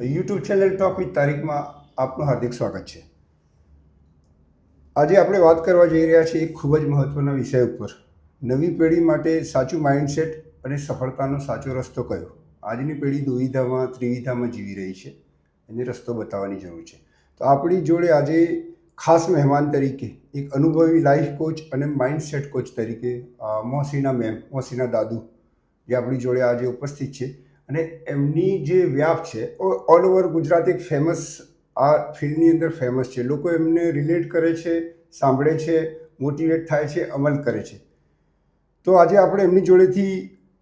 YouTube channel talk with તારીખમાં આપનું હાર્દિક સ્વાગત છે. આજે આપણે વાત કરવા જઈ રહ્યા છીએ એક ખૂબ જ મહત્ત્વના વિષય ઉપર. નવી પેઢી માટે સાચું માઇન્ડસેટ અને સફળતાનો સાચો રસ્તો કયો? આજની પેઢી દુવિધામાં, ત્રિવિધામાં જીવી રહી છે. એને રસ્તો બતાવવાની જરૂર છે. તો આપણી જોડે આજે ખાસ મહેમાન તરીકે એક અનુભવી લાઈફ કોચ અને માઇન્ડસેટ કોચ તરીકે મોસીના મેમ મોસીના દાદુ જે આપણી જોડે આજે ઉપસ્થિત છે. અને એમની જે વ્યાપ છે ઓલ ઓવર ગુજરાત એક ફેમસ આ ફિલ્ડની અંદર ફેમસ છે. લોકો એમને રિલેટ કરે છે, સાંભળે છે મોટિવેટ થાય છે, અમલ કરે છે. તો આજે આપણે એમની જોડેથી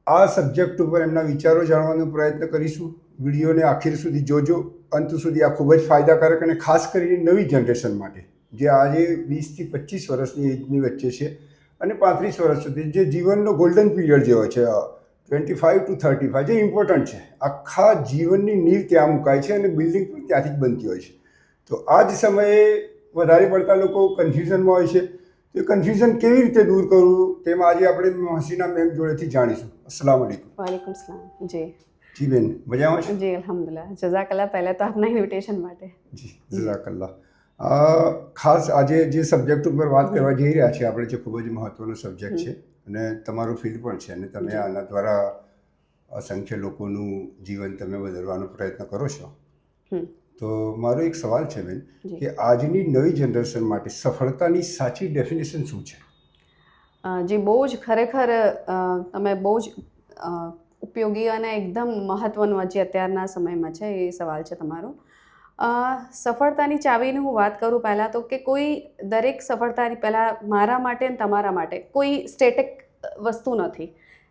આ સબ્જેક્ટ ઉપર એમના વિચારો જાણવાનો પ્રયત્ન કરીશું. વિડીયોને આખીર સુધી જોજો. અંત સુધી આ ખૂબ જ ફાયદાકારક અને ખાસ કરીને નવી જનરેશન માટે, જે આજે વીસથી પચીસ વર્ષની એજની વચ્ચે છે અને પાંત્રીસ વર્ષ સુધી, જે જીવનનો ગોલ્ડન પીરિયડ જેવો છે. Twenty five to thirty five જે ઇમ્પોર્ટન્ટ છે. આખા જીવનની નીવ ત્યાં મુકાય છે અને બિલ્ડિંગ પણ ત્યાંથી જ બનતી હોય છે. તો આ જ સમયે વધારે પડતા લોકો કન્ફ્યુઝનમાં હોય છે. તો કન્ફ્યુઝન કેવી રીતે દૂર કરવું તેમાં આજે આપણે હસીના મેમ જોડેથી જાણીશું. અસલામ વાલેકુમ વાલેકુમ સલામ. જી. જી બેન મજામાં છે? જી અલહમદુલ્લા જઝાકલ્લા પહેલાં તો આપના ઇન્વિટેશન માટે. જી જઝાકલ્લા ખાસ આજે જે સબ્જેક્ટ ઉપર વાત કરવા જઈ રહ્યા છે આપણે જે ખૂબ જ મહત્વનો સબ્જેક્ટ છે. અને તમારું ફિલ્ડ પણ છે અને તમે આના દ્વારા અસંખ્ય લોકોનું જીવન તમે બદલવાનો પ્રયત્ન કરો છો. તો મારો એક સવાલ છે બેન કે આજની નવી જનરેશન માટે સફળતાની સાચી ડેફિનેશન શું છે? જે બહુ જ ખરેખર તમે બહુ જ ઉપયોગી અને એકદમ મહત્વનો જે અત્યારના સમયમાં છે એ સવાલ છે તમારો. સફળતાની ચાવીની હું વાત કરું પહેલાં તો કે કોઈ દરેક સફળતાની પહેલાં મારા માટે અને તમારા માટે કોઈ સ્ટેટિક વસ્તુ નથી.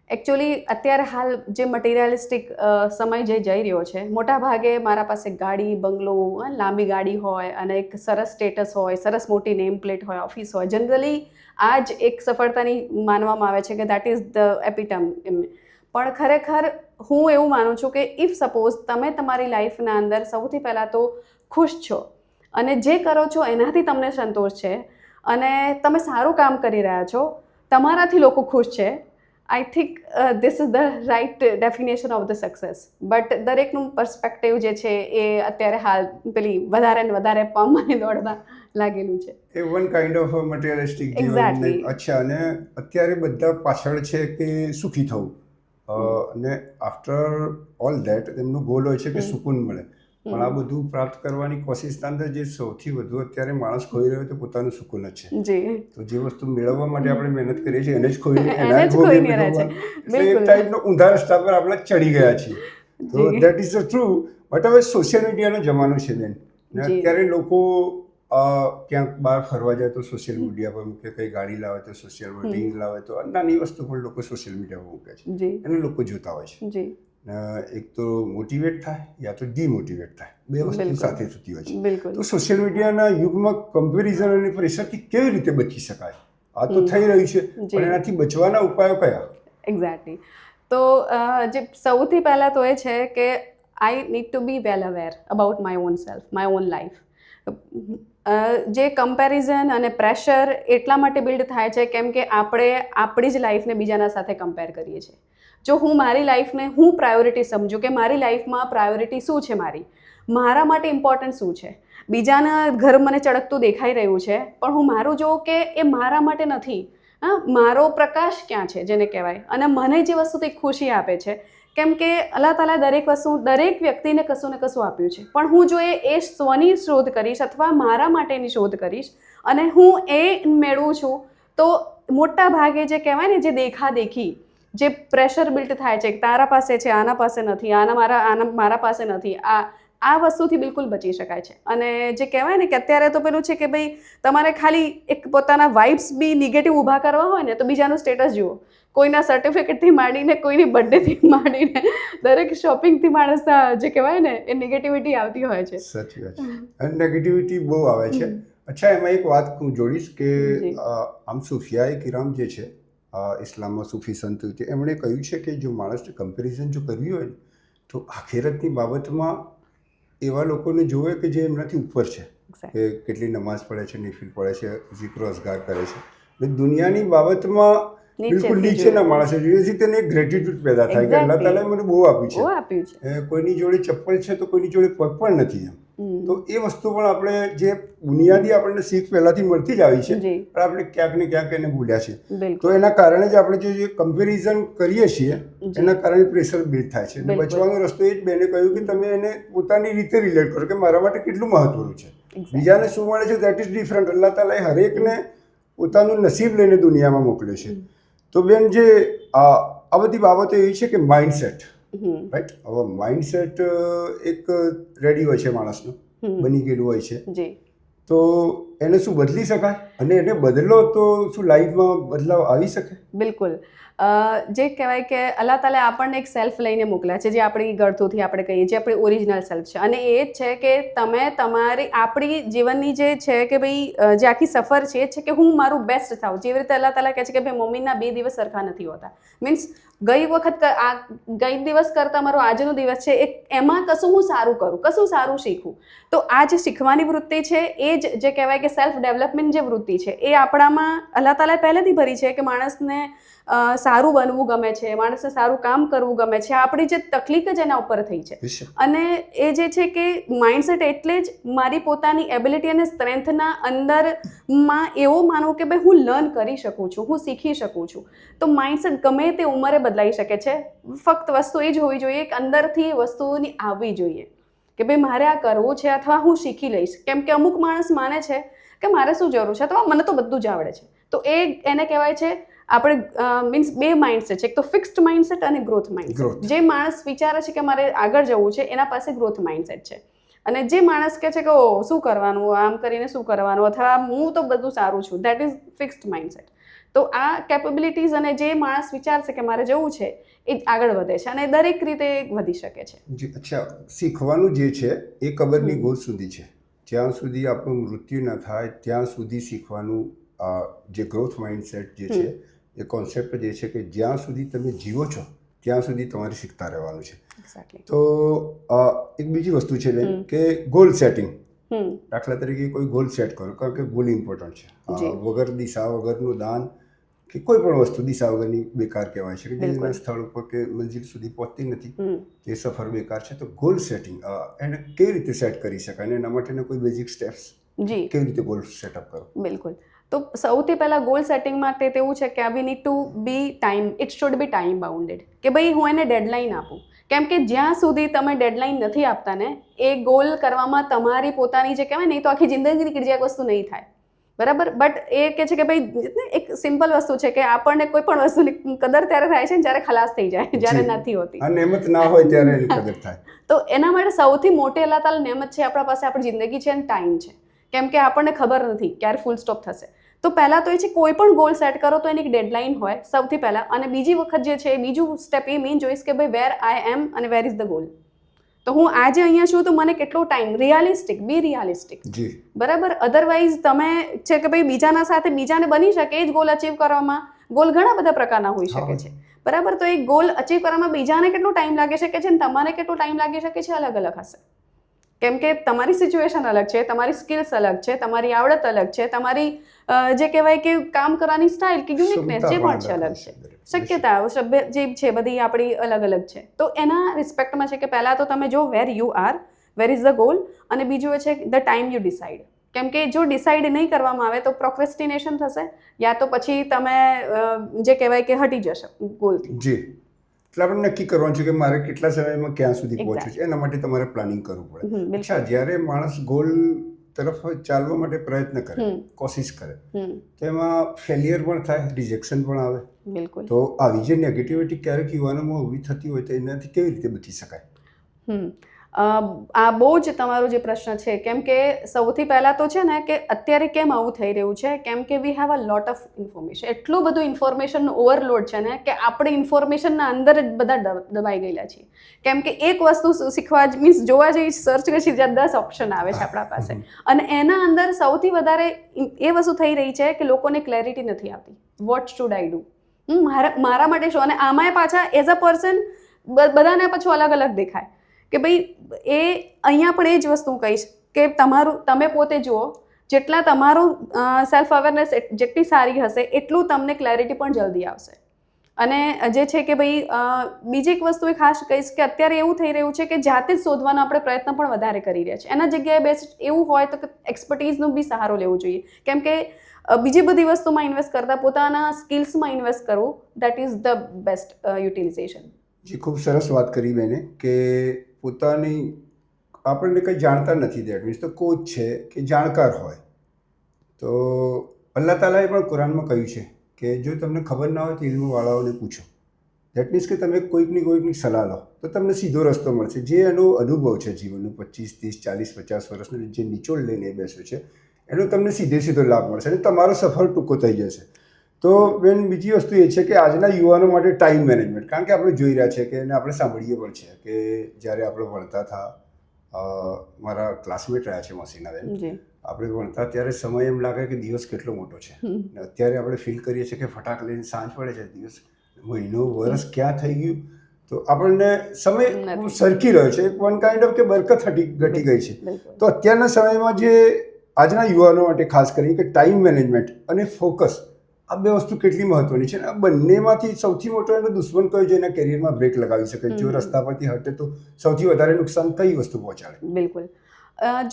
એકચ્યુઅલી અત્યારે હાલ જે મટીરિયાલિસ્ટિક સમય જે જઈ રહ્યો છે, મોટા ભાગે મારા પાસે ગાડી, બંગલો લાંબી ગાડી હોય અને એક સરસ સ્ટેટસ હોય, સરસ મોટી નેમ પ્લેટ હોય ઓફિસ હોય. જનરલી આ જ એક સફળતાની માનવામાં આવે છે કે દેટ ઇઝ ધ એપિટમ પણ ખરેખર હું એવું માનું છું કે ઇફ સપોઝ તમે તમારી લાઈફના અંદર સૌથી પહેલાં તો ખુશ છો અને જે કરો છો એનાથી તમને સંતોષ છે અને તમે સારું કામ કરી રહ્યા છો તમારાથી લોકો ખુશ છે. I think this is the right definition of the success but દરેકનું પર્સપેક્ટિવ જે છે એ અત્યારે હાલ પેલી વધારે ને વધારે પામવાની દોડવા લાગેલું છે. એ one kind of materialistic exactly અચ્છા અને અત્યારે બધા પાછળ છે કે સુખી થવું. અને આફ્ટર ઓલ ધેટ એમનો ગોલ હોય છે કે. સુકૂન મળે. પણ આ બધું પ્રાપ્ત કરવાની કોશિશના અંદર જે સૌથી વધુ અત્યારે માણસ ખોઈ રહ્યો તો પોતાનું સુકૂન જ છે. તો જે વસ્તુ મેળવવા માટે આપણે મહેનત કરીએ છીએ એને જ ખોઈ એના જ ખોઈ. એટલે એક ટાઈપનો ઊંધા રસ્તા પર આપણે ચડી ગયા છીએ. તો that is the true but હવે સોશિયલ મીડિયાનો જમાનો છે બેન. અત્યારે લોકો અ, ક્યાંક બહાર ફરવા જાય તો સોશિયલ મીડિયા પર મૂકે કંઈ ગાડી લાવે તો સોશિયલ મીડિયા લાવે તો નાની વસ્તુ પણ લોકો સોશિયલ મીડિયા પર મૂકે છે. અને લોકો જોતા હોય છે. એક તો મોટિવેટ થાય યા તો ડીમોટિવેટ થાય. બે વસ્તુ. સાથે થતી હોય છે. તો સોશિયલ મીડિયાના યુગમાં કમ્પેરિઝન અને પ્રેશરથી કેવી રીતે બચી શકાય? આ તો થઈ રહ્યું છે. પણ એનાથી બચવાના ઉપાયો કયા? એક્ઝેક્ટલી તો જે સૌથી પહેલાં તો એ છે કે I need to be well aware about my own self my own life જે કમ્પેરિઝન અને પ્રેશર એટલા માટે બિલ્ડ થાય છે કેમ કે આપણે આપણી જ લાઈફને બીજાના સાથે કમ્પેર કરીએ છીએ. જો હું મારી લાઈફને હું પ્રાયોરિટી સમજું કે મારી લાઈફમાં પ્રાયોરિટી શું છે મારી? મારા માટે ઇમ્પોર્ટન્ટ શું છે? બીજાના ઘર મને ચળકતું દેખાઈ રહ્યું છે, પણ હું મારું જોઉં કે એ મારા માટે નથી. હા, મારો પ્રકાશ ક્યાં છે જેને કહેવાય? અને મને જે વસ્તુથી ખુશી આપે છે કેમ કે અલ્લાહ તાલા દરેક વસ્તુ, દરેક વ્યક્તિને કશું ને કશું આપ્યું છે. પણ હું જો એ એ સ્વની શોધ કરીશ અથવા મારા માટેની શોધ કરીશ અને હું એ મેળવું છું, તો મોટા ભાગે જે કહેવાય ને, જે દેખા દેખી જે પ્રેશર બિલ્ટ થાય છે તારા પાસે છે, આના પાસે નથી, આના મારા આના મારા પાસે નથી, આ આ વસ્તુથી બિલકુલ બચી શકાય છે. અને જે કહેવાય ને કે અત્યારે તો પેલું છે કે ભાઈ, તમારે ખાલી એક પોતાના વાઇબ્સ બી નેગેટિવ ઊભા કરવા હોય ને, તો બીજાનું સ્ટેટસ જુઓ. કોઈના સર્ટિફિકેટથી માંડીને કોઈની બર્થડેથી માંડીને દરેક શોપિંગથી માણસના જે કહેવાય ને એ નેગેટિવિટી આવતી હોય છે. સાચી વાત છે. અને નેગેટિવિટી બહુ આવે છે. અચ્છા એમાં એક વાત હું જોડીશ કે આમ સુફિયા કિરામ જે છે ઇસ્લામમાં સૂફી સંત છે એમણે કહ્યું છે કે જો માણસને કમ્પેરિઝન જો કરવી હોય ને તો આખેરતની બાબતમાં એવા લોકોને જોવે કે જે એમનાથી ઉપર છે. કે કેટલી નમાઝ પડે છે નિફિલ પડે છે ઝિક્રો અસગાર કરે છે. દુનિયાની બાબતમાં બિલકુલ નીચેના. માણસે જોઈએ તેને ગ્રેટિટ્યુડ પેદા થાય કે અલ્લાહ. તાલાએ મને બહુ આપ્યું છે. આપ્યું છે. કોઈની જોડે ચપ્પલ છે તો કોઈની જોડે પગ પણ નથી એમ. તો એ વસ્તુ પણ આપણે જે બુનિયાદી આપણને શીખ પહેલાથી મળતી જ આવી છે પણ આપણે ક્યાંક ને ક્યાંક એને ભૂલ્યા છે. તો એના કારણે જ આપણે જે કમ્પેરિઝન કરીએ છીએ એના કારણે પ્રેશર બિલ્ડ થાય છે. બચવાનો રસ્તો એ જ બેને કહ્યું કે તમે એને પોતાની રીતે રિલેટ કરો કે મારા માટે કેટલું મહત્વનું છે. બીજાને શું મળે છે દેટ ઇઝ ડિફરન્ટ અલ્લાહ તાલાએ હરેકને પોતાનું નસીબ લઈને દુનિયામાં મોકલ્યો છે. તો બેન જે આ બધી બાબતો એવી છે કે માઇન્ડસેટ રાઈટ હવે માઇન્ડસેટ એક રેડી હોય છે માણસનું બની ગયેલું હોય છે. તો એને શું બદલી શકાય? અને એને બદલો તો શું લાઈફમાં બદલાવ આવી શકે? બિલકુલ. જે કહેવાય કે અલ્લાહ તાલે આપણને એક સેલ્ફ લઈને મોકલ્યા છે, જે આપણી ગળથુથી આપણે કહીએ જે આપણી ઓરિજિનલ સેલ્ફ છે. અને એ જ છે કે તમે તમારી, આપણી જીવનની જે છે કે ભાઈ જે આખી સફર છે, એ છે કે હું મારું બેસ્ટ થાઉં. જેવી રીતે અલ્લાહ તાલા કહે છે કે ભાઈ મમ્મીના બે દિવસ સરખા નથી હોતા. મીન્સ ગઈ વખત આ, ગઈ દિવસ કરતાં મારો આજનો દિવસ છે, એ એમાં કશું હું સારું કરું, કશું સારું શીખું. તો આ જે શીખવાની વૃત્તિ છે, એ જ જે કહેવાય કે સેલ્ફ ડેવલપમેન્ટ જે વૃત્તિ છે એ આપણામાં અલ્લાહ તાલાએ પહેલેથી ભરી છે કે માણસને સારું બનવું ગમે છે માણસને સારું કામ કરવું ગમે છે. આપણી જે તકલીફ જ એના ઉપર થઈ છે. અને એ જે છે કે માઇન્ડસેટ એટલે જ મારી પોતાની એબિલિટી અને સ્ટ્રેન્થના અંદરમાં એવો માનવું કે ભાઈ હું લર્ન કરી શકું છું હું શીખી શકું છું. તો માઇન્ડસેટ ગમે તે ઉંમરે બદલાઈ શકે છે. ફક્ત વસ્તુ એ જ હોવી જોઈએ કે અંદરથી વસ્તુઓની આવવી જોઈએ. કે ભાઈ મારે આ કરવું છે અથવા હું શીખી લઈશ. કેમ કે અમુક માણસ માને છે કે મારે શું જરૂર છે? અથવા મને તો બધું જ આવડે છે. તો એ એને કહેવાય છે આપણે મીન્સ બે માઇન્ડસેટ છે. એક તો ફિક્સ્ડ માઇન્ડસેટ અને ગ્રોથ. માઇન્ડસેટ જે માણસ વિચારે છે કે મારે આગળ જવું છે એના પાસે ગ્રોથ માઇન્ડસેટ છે. અને જે માણસ કહે છે કે ઓ શું કરવાનું? આમ કરીને શું કરવાનું? અથવા હું તો બધું સારું છું. દેટ ઇઝ ફિક્સ્ડ માઇન્ડસેટ તો આ કેપેબિલિટીઝ અને જે માણસ વિચારશે કે મારે જવું છે એ આગળ વધે છે અને દરેક રીતે વધી શકે છે. અચ્છા. શીખવાનું જે છે એ કબરની ગોળ સુધી છે. જ્યાં સુધી આપણું મૃત્યુ ન થાય ત્યાં સુધી શીખવાનું આ જે ગ્રોથ માઇન્ડસેટ જે છે એ કોન્સેપ્ટ જે છે કે જ્યાં સુધી તમે જીવો છો ત્યાં સુધી તમારે શીખતા રહેવાનું છે. તો એક બીજી વસ્તુ છે ને કે ગોલ સેટિંગ દાખલા તરીકે કોઈ ગોલ સેટ કરો કારણ કે ગોલ ઇમ્પોર્ટન્ટ છે. વગર દિશા વગરનું દાન કે કોઈ પણ વસ્તુ દિશા વગરની બેકાર કહેવાય છે. કે જેના સ્થળ ઉપર કે મંજિલ સુધી પહોંચતી નથી એ સફર બેકાર છે. તો ગોલ સેટિંગ એને કેવી રીતે સેટ કરી શકાય અને એના માટેના કોઈ બેઝિક સ્ટેપ્સ જી. કેવી રીતે ગોલ સેટઅપ કરો? બિલકુલ. તો સૌથી પહેલાં ગોલ સેટિંગ માટે તેવું છે કે we need to be time it should be time bounded કે ભાઈ હું એને ડેડલાઇન આપું. કેમ કે જ્યાં સુધી તમે ડેડલાઇન નથી આપતા ને એ ગોલ કરવામાં તમારી પોતાની જે કહેવાય ને તો આખી જિંદગી નીકળી જાય વસ્તુ નહીં થાય. બરાબર? બટ એ કે છે કે ભાઈ એક સિમ્પલ વસ્તુ છે કે આપણને કોઈ પણ વસ્તુની કદર ત્યારે થાય છે ને જ્યારે ખલાસ થઈ જાય જ્યારે નથી હોતી. અને નહેમત ના હોય ત્યારે એની કદર થાય. તો એના માટે સૌથી મોટી અલ્લાહ તાલા નેમત છે આપણા પાસે આપણી જિંદગી છે અને ટાઈમ છે. કેમ કે આપણને ખબર નથી ક્યારે ફૂલ સ્ટોપ થશે. તો પહેલાં તો એ છે કોઈ પણ ગોલ સેટ કરો તો એની એક ડેડલાઇન હોય સૌથી પહેલાં. અને બીજી વખત જે છે બીજું સ્ટેપ એ મેઇન જોઈશ કે ભાઈ વેર આઈ એમ અને વેર ઇઝ ધ ગોલ તો હું આજે અહીંયા છું તો મને કેટલો ટાઈમ રિયાલિસ્ટિક બી રિયાલિસ્ટિક બરાબર? અધરવાઇઝ તમે છે કે ભાઈ બીજાના સાથે બીજાને બની શકે એ જ ગોલ અચીવ કરવામાં. ગોલ ઘણા બધા પ્રકારના હોઈ શકે છે. બરાબર? તો એ ગોલ અચીવ કરવામાં બીજાને કેટલો ટાઈમ લાગી શકે છે અને તમારે કેટલો ટાઈમ લાગી શકે છે? અલગ અલગ હશે. કેમ કે તમારી સિચ્યુએશન અલગ છે તમારી સ્કિલ્સ અલગ છે તમારી આવડત અલગ છે તમારી જે કહેવાય કે કામ કરવાની સ્ટાઇલ કે યુનિકનેસ જે પણ છે અલગ છે. શક્યતાઓ સભ્ય જે છે બધી આપણી અલગ અલગ છે. તો એના રિસ્પેક્ટમાં છે કે પહેલાં તો તમે જો where you are where is the goal અને બીજું એ છે ધ ટાઈમ યુ ડિસાઇડ કેમ કે જો ડિસાઇડ નહીં કરવામાં આવે તો પ્રોક્રેસ્ટિનેશન થશે યા તો પછી તમે જે કહેવાય કે હટી જશે ગોલથી જી. એટલે આપણે નક્કી કરવાનું છે કે મારે કેટલા સમયમાં ક્યાં સુધી પહોંચવું છે. એના માટે તમારે પ્લાનિંગ કરવું પડે. અચ્છા જ્યારે માણસ ગોલ તરફ ચાલવા માટે પ્રયત્ન કરે કોશિશ કરે તો એમાં ફેલિયર પણ થાય રિજેક્શન પણ આવે. બિલકુલ. તો આવી જે નેગેટિવિટી ક્યારેક યુવાનોમાં ઊભી થતી હોય તો એનાથી કેવી રીતે બચી શકાય? હમ. આ બહુ જ તમારો જે પ્રશ્ન છે કેમ કે સૌથી પહેલાં તો છે ને કે અત્યારે કેમ આવું થઈ રહ્યું છે કેમ કે we have a lot of information એટલું બધું ઇન્ફોર્મેશનનું ઓવરલોડ છે ને કે આપણે ઇન્ફોર્મેશનના અંદર જ બધા દબ- દબાઈ ગયેલા છીએ. કેમ કે એક વસ્તુ શીખવા જ મીન્સ જોવા જઈએ સર્ચ કરી જ્યાં દસ ઓપ્શન આવે છે આપણા પાસે. અને એના અંદર સૌથી વધારે એ વસ્તુ થઈ રહી છે કે લોકોને ક્લેરિટી નથી આવતી. વોટ શુડ આઈ ડુ મારા મારા માટે શું? અને આમાંય પાછા એઝ અ પર્સન બધાને પાછું અલગ અલગ દેખાય. કે ભાઈ એ અહીંયા પણ એ જ વસ્તુ કહીશ કે તમારું, તમે પોતે જુઓ, જેટલા તમારું સેલ્ફ અવેરનેસ જેટલી સારી હશે, એટલું તમને ક્લેરિટી પણ જલ્દી આવશે. અને જે છે કે ભાઈ બીજી એક વસ્તુ એ ખાસ કહીશ કે અત્યારે એવું થઈ રહ્યું છે કે જાતે જ શોધવાનો આપણે પ્રયત્ન પણ વધારે કરી રહ્યા છીએ. એના જગ્યાએ બેસ્ટ એવું હોય તો એક્સપર્ટીઝનો બી સહારો લેવો જોઈએ. કેમ કે બીજી બધી વસ્તુમાં ઇન્વેસ્ટ કરતાં પોતાના સ્કિલ્સમાં ઇન્વેસ્ટ કરવું that is the best utilization જી, ખૂબ સરસ વાત કરી બેને કે પોતાની આપણને કંઈ જાણતા નથી દેટ મીન્સ તો કોચ છે કે જાણકાર હોય. તો અલ્લાહ તાલાએ પણ કુરાનમાં કહ્યું છે કે જો તમને ખબર ના હોય તો ઇલ્મવાળાઓને પૂછો. દેટ મીન્સ કે તમે કોઈકની કોઈકની સલાહ લો, તો તમને સીધો રસ્તો મળશે. જે એનો અનુભવ છે જીવનનો પચીસ, ત્રીસ, ચાલીસ, પચાસ વર્ષનો, જે નિચોડ લઈને બેસ્યો છે, એનો તમને સીધે સીધો લાભ મળશે અને તમારો સફર ટૂંકો થઈ જશે. તો બેન બીજી વસ્તુ એ છે કે આજના યુવાનો માટે ટાઈમ મેનેજમેન્ટ કારણ કે આપણે જોઈ રહ્યા છે કે એને આપણે સાંભળીએ પણ છે કે જ્યારે આપણે ભણતા હતા મારા ક્લાસમેટ રહ્યા છે મસીનાબેન આપણે ભણતા ત્યારે સમય એમ લાગે કે દિવસ કેટલો મોટો છે. અને અત્યારે આપણે ફીલ કરીએ છીએ કે ફટાક લઈને સાંજ પડે છે દિવસ. મહિનો વર્ષ ક્યાં થઈ ગયું? તો આપણને સમય. સરકી રહ્યો છે. વન કાઇન્ડ ઓફ કે બરકત હટી ઘટી ગઈ છે. તો અત્યારના સમયમાં જે આજના યુવાનો માટે ખાસ કરીને કે ટાઈમ મેનેજમેન્ટ અને ફોકસ આ બે વસ્તુ કેટલી મહત્વની છે આ બંનેમાંથી સૌથી મોટો એનો દુશ્મન કયો જે એના કેરિયરમાં બ્રેક લગાવી શકે જો રસ્તા પરથી હટે તો સૌથી વધારે નુકસાન કઈ વસ્તુ પહોંચાડે? બિલકુલ.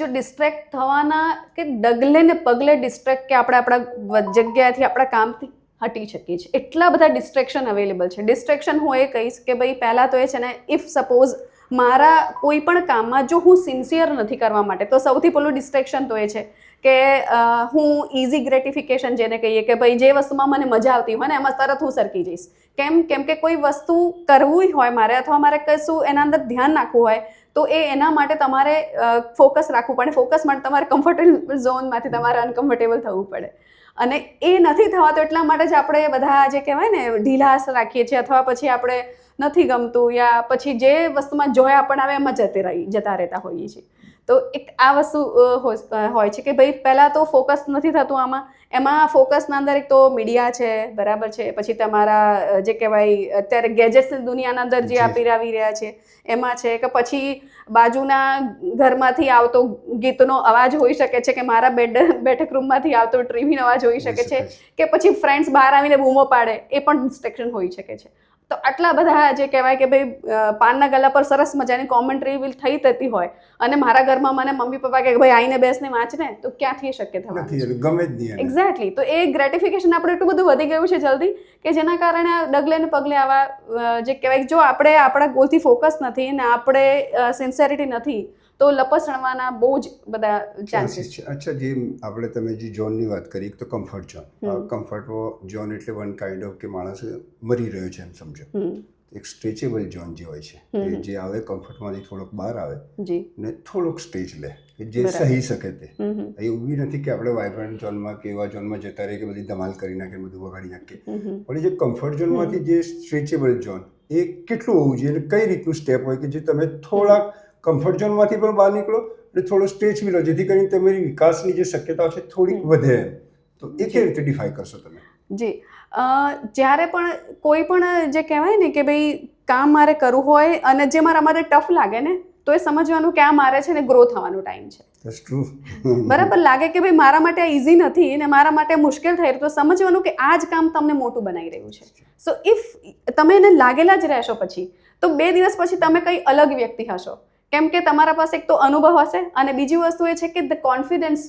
જો ડિસ્ટ્રેક્ટ થવાના કે ડગલે ને પગલે ડિસ્ટ્રેક્ટ કે આપણે આપણા જગ્યાએથી આપણા કામથી હટી શકીએ છીએ. એટલા બધા ડિસ્ટ્રેક્શન અવેલેબલ છે. ડિસ્ટ્રેક્શન હું એ કહીશ કે ભાઈ પહેલાં તો એ છે ને ઇફ સપોઝ મારા કોઈ પણ કામમાં જો હું સિન્સિયર નથી કરવા માટે તો સૌથી પહેલું ડિસ્ટ્રેક્શન તો એ છે. કે હું ઇઝી ગ્રેટિફિકેશન જેને કહીએ કે ભાઈ જે વસ્તુમાં મને મજા આવતી હોય ને એમાં તરત હું સરકી જઈશ. કેમ કેમ કે કોઈ વસ્તુ કરવું હોય મારે અથવા મારે કશું એના અંદર ધ્યાન નાખવું હોય, તો એ એના માટે તમારે ફોકસ રાખવું પડે. ફોકસ માટે તમારે કમ્ફર્ટેબલ ઝોનમાંથી તમારે અનકમ્ફર્ટેબલ થવું પડે. અને એ નથી થવાતું એટલા માટે જ આપણે બધા જે કહેવાય ને, ઢીલાસ રાખીએ છીએ અથવા પછી આપણે નથી ગમતું યા પછી જે વસ્તુમાં જોયા પણ આવે એમાં જતી રહી, જતા રહેતા હોઈએ છીએ. તો એક આ વસ્તુ હોય છે કે ભાઈ પહેલાં તો ફોકસ નથી થતું આમાં. એમાં ફોકસના અંદર એક તો મીડિયા છે બરાબર છે. પછી તમારા જે કહેવાય અત્યારે ગેજેટ્સની દુનિયાના અંદર જે આપી આવી રહ્યા છે એમાં છે કે પછી બાજુના ઘરમાંથી આવતો ગીતનો અવાજ હોઈ શકે છે કે મારા બેડ બેઠક રૂમમાંથી આવતો ટ્રીવીનો અવાજ હોઈ શકે છે કે પછી ફ્રેન્ડ્સ બહાર આવીને બૂમો પાડે એ પણ ડિસ્ટ્રેક્શન હોઈ શકે છે. તો આટલા બધા જે કહેવાય કે ભાઈ પાનના ગલા પર સરસ મજાની કોમેન્ટ્રી વિલ થઈ થતી હોય. અને મારા ઘરમાં મને મમ્મી પપ્પા કે ભાઈ આઈને બેસને વાંચ ને તો ક્યાંથી શક્ય થવા થવાનું ગમે જ નહીં એક્ઝેક્ટલી તો એ ગ્રેટિફિકેશન આપણે એટલું બધું વધી ગયું છે જલ્દી કે જેના કારણે આ ડગલે ને પગલે આવા જે કહેવાય કે જો આપણે આપણા ગોલથી ફોકસ નથી ને આપણે સિન્સેરિટી નથી તો લપસણવાના બહુ જ બધા ચાન્સીસ છે અચ્છા જે આપણે તમે જે ઝોનની વાત કરી એક તો કમ્ફર્ટ ઝોન કમ્ફર્ટ ઝોન એટલે વન કાઇન્ડ ઓફ કે માણસ મરી રહ્યો છે એમ સમજો. એક સ્ટ્રેચેબલ ઝોન જે હોય છે જે આવે કમ્ફર્ટમાંથી થોડોક બહાર આવે ને થોડોક સ્ટેજ લે જે સહી શકે તે. એવું નથી કે આપણે વાઇબ્રન્ટ ઝોનમાં કે એવા ઝોનમાં જતા રહીએ કે બધી ધમાલ કરી નાખે બધું વગાડી નાખીએ. પણ જે કમ્ફર્ટ ઝોનમાંથી જે સ્ટ્રેચેબલ ઝોન એ કેટલું હોવું જોઈએ અને કઈ રીતનું સ્ટેપ હોય કે જે તમે થોડાક કમ્ફર્ટ ઝોનમાંથી પણ બહાર નીકળો અને થોડો સ્ટેજ બી લો જેથી કરીને તમારી વિકાસની જે શક્યતાઓ છે થોડીક વધે તો એ કેવી રીતે ડિફાઈ કરશો તમે? જી. અ, જ્યારે પણ કોઈ પણ જે કહેવાય ને કે ભાઈ કામ મારે કરવું હોય અને જે મારા માટે ટફ લાગે ને તો એ સમજવાનું કે આ મારે છે ને ગ્રો થવાનો ટાઈમ છે. બરાબર? લાગે કે ભાઈ મારા માટે આ ઇઝી નથી ને મારા માટે મુશ્કેલ થઈ રહ્યું તો સમજવાનું કે આ જ કામ તમને મોટું બનાવી રહ્યું છે. સો ઇફ તમે એને લાગેલા જ રહેશો પછી તો બે દિવસ પછી તમે કંઈ અલગ વ્યક્તિ હશો. કેમ કે તમારા પાસે એક તો અનુભવ હશે અને બીજી વસ્તુ એ છે કે ધ કોન્ફિડન્સ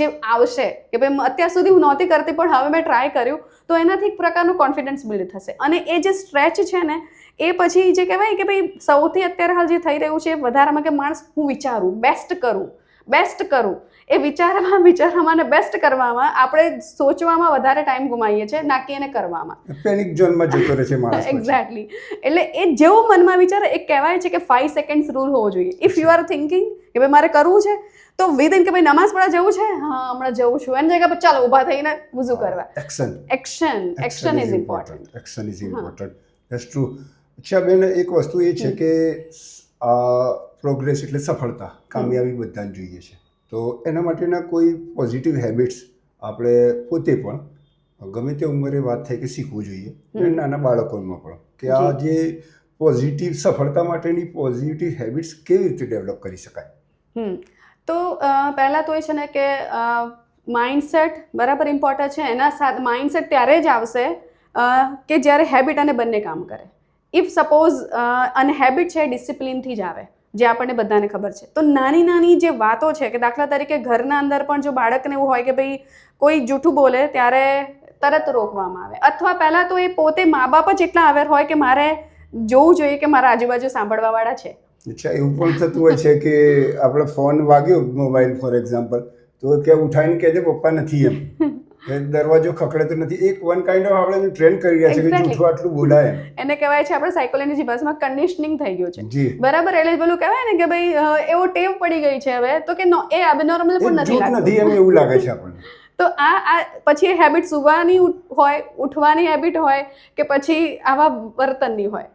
જે આવશે, કે ભાઈ અત્યાર સુધી હું નહોતી કરતી પણ હવે મેં ટ્રાય કર્યું, તો એનાથી એક પ્રકારનું કોન્ફિડન્સ બિલ્ડ થશે. અને એ જે સ્ટ્રેચ છે ને, એ પછી જે કહેવાય કે ભાઈ સૌથી અત્યારે હાલ જે થઈ રહ્યું છે વધારામાં કે માણસ હું વિચારું બેસ્ટ કરું. બેસ્ટ કરું. એ વિચારવામાં વિચારવામાં અને બેસ્ટ કરવામાં આપણે સોચવામાં વધારે ટાઈમ ગુમાવીએ છીએ ના કે એને કરવામાં. પેનિક ઝોનમાં જતો રહે છે માણસ એક્ઝેક્ટલી એટલે એ જેવું મનમાં વિચારે એ કહેવાય છે કે ફાઈવ સેકન્ડ્સ રૂલ હોવો જોઈએ. ઇફ યુ આર થિંકિંગ કે ભાઈ મારે કરવું છે તો વિધિન કે ભાઈ નમાઝ પડા જવું છે? હા હમણાં જવું છું. એની જગ્યા પર ચાલો ઊભા થઈને વૂઝુ કરવા. Action action action is important action is important that's true અચ્છા બેન એક વસ્તુ એ છે કે આ પ્રોગ્રેસ એટલે સફળતા કામયાબી બધાને જોઈએ છે. તો એના માટેના કોઈ પોઝિટિવ હેબિટ્સ આપણે પોતે પણ ગમે તે ઉંમરે વાત થાય કે શીખવું જોઈએ અને નાના બાળકોમાં પણ કે આ જે. પોઝિટિવ સફળતા માટેની પોઝિટિવ હેબિટ્સ કેવી રીતે ડેવલપ કરી શકાય? હમ. તો પહેલાં તો એ છે ને કે માઇન્ડસેટ બરાબર ઇમ્પોર્ટન્ટ છે. એના સાથે માઇન્ડસેટ ત્યારે જ આવશે કે જ્યારે હેબિટ અને બંને કામ કરે. ઇફ સપોઝ અને હેબિટ છે ડિસિપ્લિનથી જ આવે. જે આપણને બધાને ખબર છે. તો નાની નાની જે વાતો છે કે દાખલા તરીકે ઘરના અંદર પણ જો બાળકને એવું હોય કે ભાઈ કોઈ જૂઠું બોલે ત્યારે તરત રોકવામાં આવે. અથવા પહેલાં તો એ પોતે મા બાપ જ એટલા અવેર હોય કે મારે જોવું જોઈએ કે મારા આજુબાજુ સાંભળવાવાળા છે. અચ્છા, એવું પણ થતું હોય છે કે આપણે ફોન વાગ્યો મોબાઈલ, ફોર એક્ઝામ્પલ, તો કે ઉઠાવીને કહેજે પપ્પા નથી એમ. દરવાજો ખખડતો નથી. એક વન કાઇન્ડ ઓફ આપણે ટ્રેન કરી રહ્યા છે કે જૂઠું આટલું બોલાય એને કહેવાય છે આપણે સાયકોલોજી ભાષામાં કન્ડિશનિંગ થઈ ગયું છે. બરાબર એટલે પેલું કહેવાય ને કે ભાઈ એવો ટેવ પડી ગઈ છે હવે તો કે નો એ અબનોર્મલ પણ નથી લાગતું. નથી એમ એવું લાગે છે આપણને. તો આ આ પછી હેબિટ સુવાની હોય ઉઠવાની હેબિટ હોય કે પછી આવા વર્તનની હોય.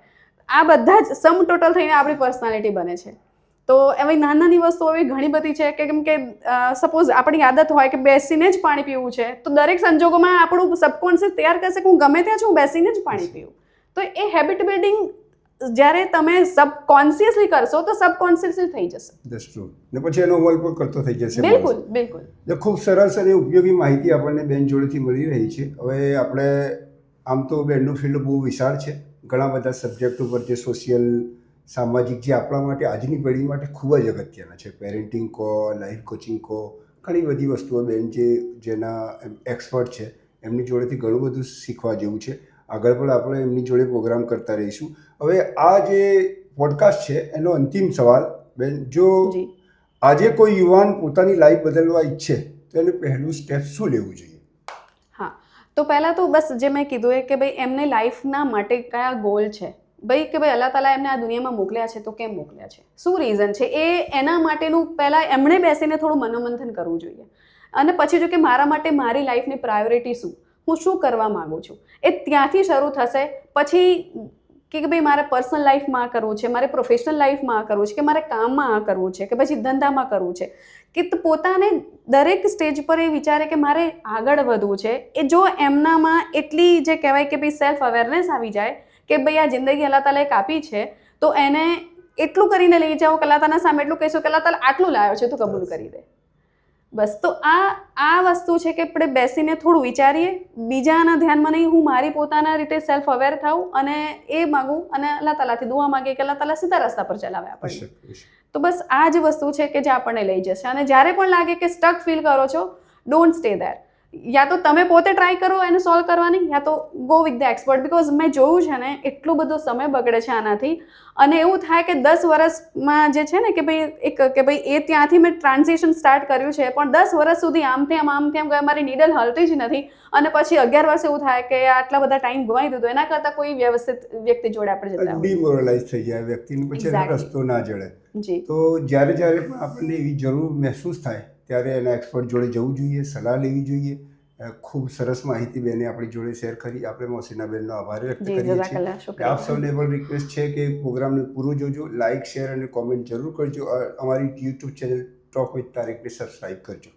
આ બધા જ સમ ટોટલ થઈને આપણી પર્સનાલિટી બને છે. તો એવી નાની નાની વસ્તુઓ એવી ઘણી બધી છે કે કેમ કે સપોઝ આપણી આદત હોય કે બેસીને જ પાણી પીવું છે તો દરેક સંજોગોમાં આપણું સબકોન્શિયસ તૈયાર કરશે કે હું ગમે ત્યાં છું હું બેસીને જ પાણી પીવું. તો એ હેબિટ બિલ્ડિંગ જ્યારે તમે સબકોન્શિયસલી કરશો તો સબકોન્શિયસલી થઈ જશે. ધેટ્સ ટ્રુ ને પછી એનો અમલ પણ કરતો થઈ જશે બિલકુલ બિલકુલ. જે ખૂબ સરસ અને ઉપયોગી માહિતી આપણને બેન જોડેથી મળી રહી છે. હવે આપણે આમ તો બેનનું ફિલ્ડ બહુ વિશાળ છે. ઘણા બધા સબ્જેક્ટ ઉપર જે સોશિયલ સામાજિક જે આપણા માટે આજની પેઢી માટે ખૂબ જ અગત્યના છે. પેરેન્ટિંગ કહો લાઈફ કોચિંગ કહો ઘણી બધી વસ્તુઓ બેન જે જેના એક્સપર્ટ છે એમની જોડેથી ઘણું બધું શીખવા જેવું છે. આગળ પણ આપણે એમની જોડે પ્રોગ્રામ કરતા રહીશું. હવે આ જે પોડકાસ્ટ છે એનો અંતિમ સવાલ બેન જો આજે કોઈ યુવાન પોતાની લાઈફ બદલવા ઈચ્છે તો એને પહેલું સ્ટેપ શું લેવું જોઈએ? હા. તો પહેલાં તો બસ જે મેં કીધું એ કે ભાઈ એમને લાઈફના માટે કયા ગોલ છે? ભાઈ કે ભાઈ અલ્લાહ તાલા એમને આ દુનિયામાં મોકલ્યા છે, તો કેમ મોકલ્યા છે? શું રીઝન છે? એ એના માટેનું પહેલાં એમણે બેસીને થોડું મનોમંથન કરવું જોઈએ. અને પછી જો કે મારા માટે મારી લાઈફની પ્રાયોરિટી શું? હું શું કરવા માગું છું? એ ત્યાંથી શરૂ થશે. પછી કે ભાઈ મારે પર્સનલ લાઈફમાં આ કરવું છે, મારે પ્રોફેશનલ લાઈફમાં આ કરવું છે, કે મારે કામમાં આ કરવું છે, કે પછી ધંધામાં કરવું છે. કે પોતાને દરેક સ્ટેજ પર એ વિચારે કે મારે આગળ વધવું છે. એ જો એમનામાં એટલી જે કહેવાય કે ભાઈ સેલ્ફ અવેરનેસ આવી જાય કે ભાઈ આ જિંદગી અલ્લાહ તાલાએ કાપી છે તો એને એટલું કરીને લઈ જાઓ કે અલ્લાહ તાલા સામે એટલું કહીશું કે અલ્લાહ તાલા આટલું લાવ્યો છે તો કબૂલ કરી દે. બસ તો આ આ વસ્તુ છે કે આપણે બેસીને થોડું વિચારીએ બીજાના ધ્યાનમાં નહીં હું મારી પોતાના રીતે સેલ્ફ અવેર થાઉં અને એ માગું અને અલ્લાહ તાલાથી દુઆ માગીએ કે અલ્લાહ તાલા સીધા રસ્તા પર ચલાવે આપણને. તો બસ આ જ વસ્તુ છે કે જે આપણને લઈ જશે. અને જ્યારે પણ લાગે કે સ્ટક ફીલ કરો છો ડોન્ટ સ્ટે ધેર યા તો તમે પોતે ટ્રાય કરો એને સોલ્વ કરવાની યા તો go with the expert because મેં જોયું છે ને એટલો બધો સમય બગડે છે આનાથી. અને એવું થાય કે દસ વર્ષમાં જે છે ને કે ભાઈ એક કે ભાઈ એ ત્યાંથી મેં ટ્રાન્ઝેક્શન સ્ટાર્ટ કર્યું છે પણ દસ વર્ષ સુધી આમ તેમ આમ તેમ ગયા મારી નીડલ હલતી જ નથી. અને પછી અગિયાર વર્ષ એવું થાય કે આટલા બધા ટાઈમ ગુમાવી દીધો એના કરતાં કોઈ વ્યવસ્થિત વ્યક્તિ જોડે આપણે જતા ડિમોરલાઇઝ થઈ જાય વ્યક્તિને પછી રસ્તો ના જડે. તો જ્યારે જ્યારે પણ આપણને એવી જરૂર મહેસૂસ થાય ત્યારે એના એક્સપર્ટ જોડે જવું જોઈએ સલાહ લેવી જોઈએ. ખૂબ સરસ માહિતી બેને આપણી જોડે શેર કરી. આપણે મોસીના બેનનો આભાર વ્યક્ત કરીએ છીએ. આપ સૌને પણ રિક્વેસ્ટ છે કે પ્રોગ્રામને પૂરું જોજો લાઇક શેર અને કોમેન્ટ જરૂર કરજો. અમારી યુટ્યુબ ચેનલ ટોપ વિથ તારીખને સબસ્ક્રાઈબ કરજો.